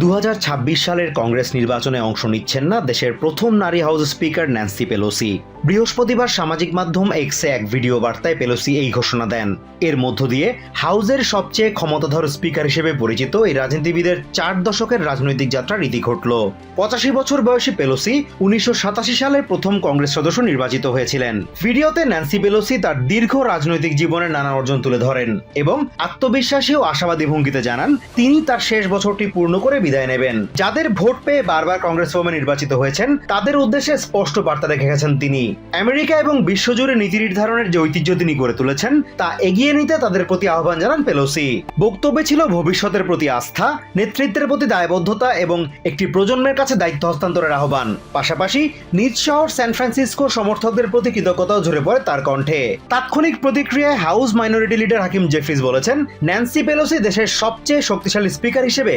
দু হাজার ছাব্বিশ সালের কংগ্রেস নির্বাচনে অংশ নিচ্ছেন না দেশের প্রথম নারী হাউস স্পিকার ন্যান্সি পেলোসি। বৃহস্পতিবার সামাজিক মাধ্যম এক্সে এক ভিডিও বার্তায় পেলোসি এই ঘোষণা দেন। এর মধ্য দিয়ে হাউজের সবচেয়ে ক্ষমতাধর স্পিকার হিসেবে পরিচিত এই রাজনীতিবিদের চার দশকের রাজনৈতিক যাত্রা রীতি ঘটল। পঁচাশি বছর বয়সী পেলোসি উনিশশো সাতাশি সালে প্রথম কংগ্রেস সদস্য নির্বাচিত হয়েছিলেন। ভিডিওতে ন্যান্সি পেলোসি তার দীর্ঘ রাজনৈতিক জীবনের নানা অর্জন তুলে ধরেন এবং আত্মবিশ্বাসী ও আশাবাদী ভঙ্গিতে জানান, তিনি তার শেষ বছরটি পূর্ণ করে বিদায় নেবেন। যাদের ভোট পেয়ে বারবার কংগ্রেস ভবনে নির্বাচিত হয়েছেন, তাদের উদ্দেশ্যে স্পষ্ট বার্তা রেখে গেছেন তিনি। আমেরিকা এবং বিশ্বজুড়ে নীতি নির্ধারণের যে ঐতিহ্য তিনি গড়ে তুলেছেন, তা এগিয়ে নিতে তাদের প্রতি আহ্বান জানান পেলোসি। বক্তব্যে ছিল ভবিষ্যতের প্রতি আস্থা, নেতৃত্বের প্রতি দায়বদ্ধতা এবং একটি প্রজন্মের কাছে দায়িত্ব হস্তান্তরের আহ্বান। পাশাপাশি নিজ শহর স্যান ফ্রান্সিসকো সমর্থকদের প্রতি কৃতজ্ঞতাও ঝরে পড়ে তার কণ্ঠে। তাৎক্ষণিক প্রতিক্রিয়ায় House minority leader Hakeem Jeffries বলেছেন, ন্যান্সি পেলোসি দেশের সবচেয়ে শক্তিশালী স্পিকার হিসেবে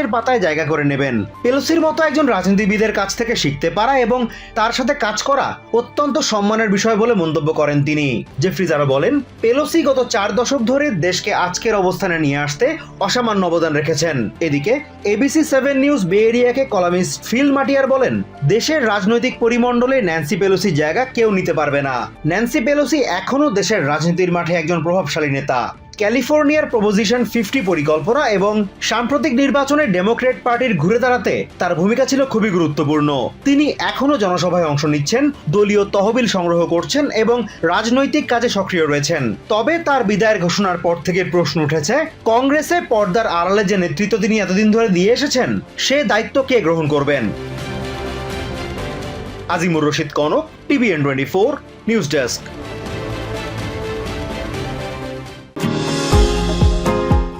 ইতিহাসের পাতায় জায়গা করে নেবেন। পেলোসির মতো একজন রাজনীতিবিদের কাছ থেকে শিখতে পারা এবং তার সাথে কাজ করা অত্যন্ত সম্মানের বিষয় বলে মন্তব্য করেন তিনি। জেফ্রিজ আরও বলেন, পেলোসি গত চার দশক ধরে দেশকে আজকের অবস্থানে নিয়ে আসতে অসামান্য অবদান রেখেছেন। এদিকে এবিসি সেভেন নিউজ বে এরিয়াকে কলামিস্ট ফিল মাটিয়ার বলেন, দেশের রাজনৈতিক পরিমণ্ডলে ন্যান্সি পেলোসির জায়গা কেউ নিতে পারবে না। ন্যান্সি পেলোসি এখনও দেশের রাজনীতির মাঠে একজন প্রভাবশালী নেতা। ক্যালিফোর্নিয়ার প্রপোজিশন ফিফটি পরিকল্পনা এবং সাম্প্রতিক নির্বাচনে ডেমোক্রেট পার্টির ঘুরে দাঁড়াতে তার ভূমিকা ছিল খুবই গুরুত্বপূর্ণ। তিনি এখনও জনসভায় অংশ নিচ্ছেন, দলীয় তহবিল সংগ্রহ করছেন এবং রাজনৈতিক কাজে সক্রিয় রয়েছেন। তবে তার বিদায়ের ঘোষণার পর থেকে প্রশ্ন উঠেছে, কংগ্রেসে পর্দার আড়ালে যে নেতৃত্ব তিনি এতদিন ধরে দিয়ে এসেছেন, সে দায়িত্ব কে গ্রহণ করবেন? Azimur Rashid Konok TVN twenty four news desk